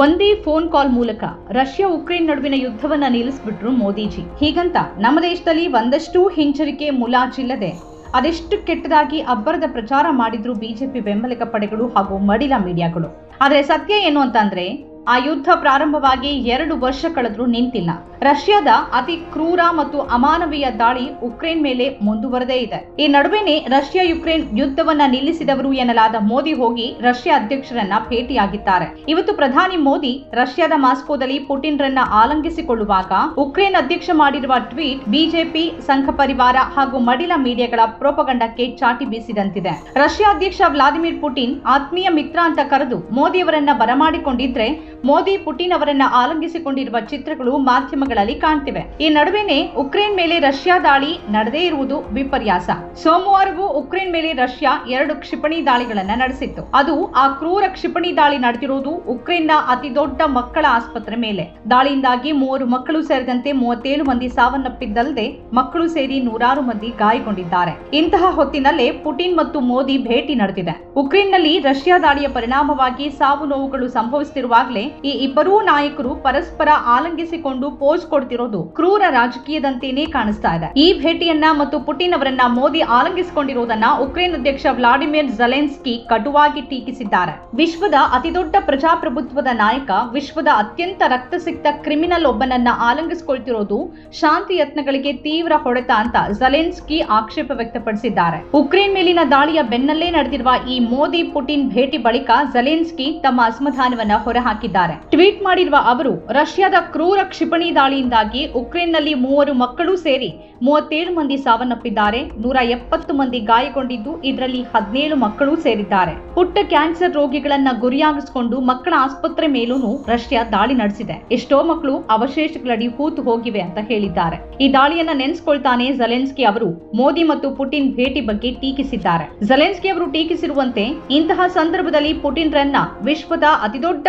ಒಂದೇ phone call ಮೂಲಕ Russia Ukraine ನಡುವಿನ ಯುದ್ಧವನ್ನ ನಿಲ್ಲಿಸ್ಬಿಟ್ರು ಮೋದಿಜಿ. ಹೀಗಂತ ನಮ್ಮ ದೇಶದಲ್ಲಿ ಒಂದಷ್ಟು ಹಿಂಜರಿಕೆ ಮುಲಾಜಿಲ್ಲದೆ ಅದೆಷ್ಟು ಕೆಟ್ಟದಾಗಿ ಅಬ್ಬರದ ಪ್ರಚಾರ ಮಾಡಿದ್ರು ಬಿಜೆಪಿ ಬೆಂಬಲಿಗ ಪಡೆಗಳು ಹಾಗೂ ಮಡಿಲ ಮೀಡಿಯಾಗಳು. ಆದರೆ ಸತ್ಯ ಏನು ಅಂತಂದ್ರೆ ಆ ಯುದ್ಧ ಪ್ರಾರಂಭವಾಗಿ ಎರಡು ವರ್ಷ ಕಳೆದ್ರೂ ನಿಂತಿಲ್ಲ. ರಷ್ಯಾದ ಅತಿ ಕ್ರೂರ ಮತ್ತು ಅಮಾನವೀಯ ದಾಳಿ ಉಕ್ರೇನ್ ಮೇಲೆ ಮುಂದುವರೆದೇ ಇದೆ. ಈ ನಡುವೆನೆ ರಷ್ಯಾ ಯುಕ್ರೇನ್ ಯುದ್ಧವನ್ನ ನಿಲ್ಲಿಸಿದವರು ಎನ್ನಲಾದ ಮೋದಿ ಹೋಗಿ ರಷ್ಯಾ ಅಧ್ಯಕ್ಷರನ್ನ ಭೇಟಿಯಾಗಿದ್ದಾರೆ. ಇವತ್ತು ಪ್ರಧಾನಿ ಮೋದಿ ರಷ್ಯಾದ ಮಾಸ್ಕೋದಲ್ಲಿ ಪುಟಿನ್ ರನ್ನ ಆಲಂಗಿಸಿಕೊಳ್ಳುವಾಗ ಉಕ್ರೇನ್ ಅಧ್ಯಕ್ಷ ಮಾಡಿರುವ ಟ್ವೀಟ್ ಬಿಜೆಪಿ, ಸಂಘ ಪರಿವಾರ ಹಾಗೂ ಮಡಿಲ ಮೀಡಿಯಾಗಳ ಪ್ರೋಪಗಂಡಕ್ಕೆ ಚಾಟಿ ಬೀಸಿದಂತಿದೆ. ರಷ್ಯಾ ಅಧ್ಯಕ್ಷ ವ್ಲಾದಿಮಿರ್ ಪುಟಿನ್ ಆತ್ಮೀಯ ಮಿತ್ರ ಅಂತ ಕರೆದು ಮೋದಿಯವರನ್ನ ಬರಮಾಡಿಕೊಂಡಿದ್ರೆ ಮೋದಿ ಪುಟಿನ್ ಅವರನ್ನ ಆಲಂಗಿಸಿಕೊಂಡಿರುವ ಚಿತ್ರಗಳು ಮಾಧ್ಯಮಗಳಲ್ಲಿ ಕಾಣ್ತಿವೆ. ಈ ನಡುವೆನೆ ಉಕ್ರೇನ್ ಮೇಲೆ ರಷ್ಯಾ ದಾಳಿ ನಡೆದೇ ಇರುವುದು ವಿಪರ್ಯಾಸ. ಸೋಮವಾರವೂ ಉಕ್ರೇನ್ ಮೇಲೆ ರಷ್ಯಾ ಎರಡು ಕ್ಷಿಪಣಿ ದಾಳಿಗಳನ್ನ ನಡೆಸಿತ್ತು. ಅದು ಆ ಕ್ರೂರ ಕ್ಷಿಪಣಿ ದಾಳಿ ನಡೆದಿರುವುದು ಉಕ್ರೇನ್ನ ಅತಿ ದೊಡ್ಡ ಮಕ್ಕಳ ಆಸ್ಪತ್ರೆ ಮೇಲೆ. ದಾಳಿಯಿಂದಾಗಿ ಮೂವರು ಮಕ್ಕಳು ಸೇರಿದಂತೆ ಮೂವತ್ತೇಳು ಮಂದಿ ಸಾವನ್ನಪ್ಪಿದ್ದಲ್ಲದೆ ಮಕ್ಕಳು ಸೇರಿ ನೂರಾರು ಮಂದಿ ಗಾಯಗೊಂಡಿದ್ದಾರೆ. ಇಂತಹ ಹೊತ್ತಿನಲ್ಲೇ ಪುಟಿನ್ ಮತ್ತು ಮೋದಿ ಭೇಟಿ ನಡೆದಿದೆ. ಉಕ್ರೇನ್ನಲ್ಲಿ ರಷ್ಯಾ ದಾಳಿಯ ಪರಿಣಾಮವಾಗಿ ಸಾವು ನೋವುಗಳು ಸಂಭವಿಸುತ್ತಿರುವಾಗಲೇ ಈ ಇಬ್ಬರೂ ನಾಯಕರು ಪರಸ್ಪರ ಆಲಂಗಿಸಿಕೊಂಡು ಪೋಸ್ ಕೊಡ್ತಿರೋದು ಕ್ರೂರ ರಾಜಕೀಯದಂತೆಯೇ ಕಾಣಿಸ್ತಾ ಇದೆ. ಈ ಭೇಟಿಯನ್ನ ಮತ್ತು ಪುಟಿನ್ ಅವರನ್ನ ಮೋದಿ ಆಲಂಗಿಸಿಕೊಂಡಿರುವುದನ್ನ ಉಕ್ರೇನ್ ಅಧ್ಯಕ್ಷ ವ್ಲಾಡಿಮಿರ್ ಜಲೆನ್ಸ್ಕಿ ಕಟುವಾಗಿ ಟೀಕಿಸಿದ್ದಾರೆ. ವಿಶ್ವದ ಅತಿದೊಡ್ಡ ಪ್ರಜಾಪ್ರಭುತ್ವದ ನಾಯಕ, ವಿಶ್ವದ ಅತ್ಯಂತ ರಕ್ತಸಿಕ್ತ ಕ್ರಿಮಿನಲ್ ಒಬ್ಬನನ್ನ ಆಲಂಗಿಸಿಕೊಳ್ತಿರೋದು ಶಾಂತಿ ಯತ್ನಗಳಿಗೆ ತೀವ್ರ ಹೊಡೆತ ಅಂತ ಜಲೆನ್ಸ್ಕಿ ಆಕ್ಷೇಪ ವ್ಯಕ್ತಪಡಿಸಿದ್ದಾರೆ. ಉಕ್ರೇನ್ ಮೇಲಿನ ದಾಳಿಯ ಬೆನ್ನಲ್ಲೇ ನಡೆದಿರುವ ಈ ಮೋದಿ ಪುಟಿನ್ ಭೇಟಿ ಬಳಿಕ ಜಲೆನ್ಸ್ಕಿ ತಮ್ಮ ಅಸಮಾಧಾನವನ್ನ ಹೊರಹಾಕಿದ್ದಾರೆ. ಟ್ವೀಟ್ ಮಾಡಿರುವ ಅವರು, ರಷ್ಯಾದ ಕ್ರೂರ ಕ್ಷಿಪಣಿ ದಾಳಿಯಿಂದಾಗಿ ಉಕ್ರೇನ್ನಲ್ಲಿ ಮೂವರು ಮಕ್ಕಳು ಸೇರಿ ಮೂವತ್ತೇಳು ಮಂದಿ ಸಾವನ್ನಪ್ಪಿದ್ದಾರೆ, ನೂರ ಎಪ್ಪತ್ತು ಮಂದಿ ಗಾಯಗೊಂಡಿದ್ದು, ಇದರಲ್ಲಿ ಹದಿನೇಳು ಮಕ್ಕಳು ಸೇರಿದ್ದಾರೆ. ಪುಟ್ಟ ಕ್ಯಾನ್ಸರ್ ರೋಗಿಗಳನ್ನ ಗುರಿಯಾಗಿಸಿಕೊಂಡು ಮಕ್ಕಳ ಆಸ್ಪತ್ರೆ ಮೇಲೂ ರಷ್ಯಾ ದಾಳಿ ನಡೆಸಿದೆ. ಎಷ್ಟೋ ಮಕ್ಕಳು ಅವಶೇಷಗಳಡಿ ಹೂತು ಹೋಗಿವೆ ಅಂತ ಹೇಳಿದ್ದಾರೆ. ಈ ದಾಳಿಯನ್ನ ನೆನೆಸ್ಕೊಳ್ತಾನೆ ಜಲೆನ್ಸ್ಕಿ ಅವರು ಮೋದಿ ಮತ್ತು ಪುಟಿನ್ ಭೇಟಿ ಬಗ್ಗೆ ಟೀಕಿಸಿದ್ದಾರೆ. ಜಲೆನ್ಸ್ಕಿ ಅವರು ಟೀಕಿಸಿರುವಂತೆ, ಇಂತಹ ಸಂದರ್ಭದಲ್ಲಿ ಪುಟಿನ್ ರನ್ನ ವಿಶ್ವದ ಅತಿದೊಡ್ಡ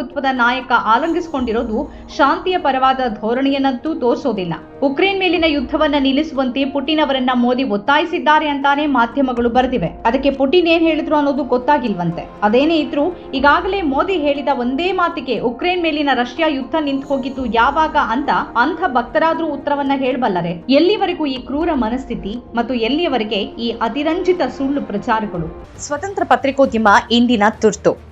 ಪ್ರಜಾಪ್ರಭುತ್ವದ ನಾಯಕ ಆಲಂಗಿಸಿಕೊಂಡಿರೋದು ಶಾಂತಿಯ ಪರವಾದ ಧೋರಣೆಯನ್ನಂತೂ ತೋರಿಸೋದಿಲ್ಲ. ಉಕ್ರೇನ್ ಮೇಲಿನ ಯುದ್ಧವನ್ನ ನಿಲ್ಲಿಸುವಂತೆ ಪುಟಿನ್ ಅವರನ್ನ ಮೋದಿ ಒತ್ತಾಯಿಸಿದ್ದಾರೆ ಅಂತಾನೆ ಮಾಧ್ಯಮಗಳು ಬರೆದಿವೆ. ಅದಕ್ಕೆ ಪುಟಿನ್ ಏನ್ ಹೇಳಿದ್ರು ಅನ್ನೋದು ಗೊತ್ತಾಗಿಲ್ವಂತೆ. ಅದೇನೇ ಇದ್ರು ಈಗಾಗಲೇ ಮೋದಿ ಹೇಳಿದ ಒಂದೇ ಮಾತಿಗೆ ಉಕ್ರೇನ್ ಮೇಲಿನ ರಷ್ಯಾ ಯುದ್ಧ ನಿಂತು ಹೋಗಿದ್ದು ಯಾವಾಗ ಅಂತ ಅಂಥ ಭಕ್ತರಾದ್ರೂ ಉತ್ತರವನ್ನ ಹೇಳಬಲ್ಲರೆ. ಎಲ್ಲಿವರೆಗೂ ಈ ಕ್ರೂರ ಮನಸ್ಥಿತಿ ಮತ್ತು ಎಲ್ಲಿಯವರೆಗೆ ಈ ಅತಿರಂಜಿತ ಸುಳ್ಳು ಪ್ರಚಾರಗಳು? ಸ್ವತಂತ್ರ ಪತ್ರಿಕೋದ್ಯಮ ಇಂದಿನ ತುರ್ತು.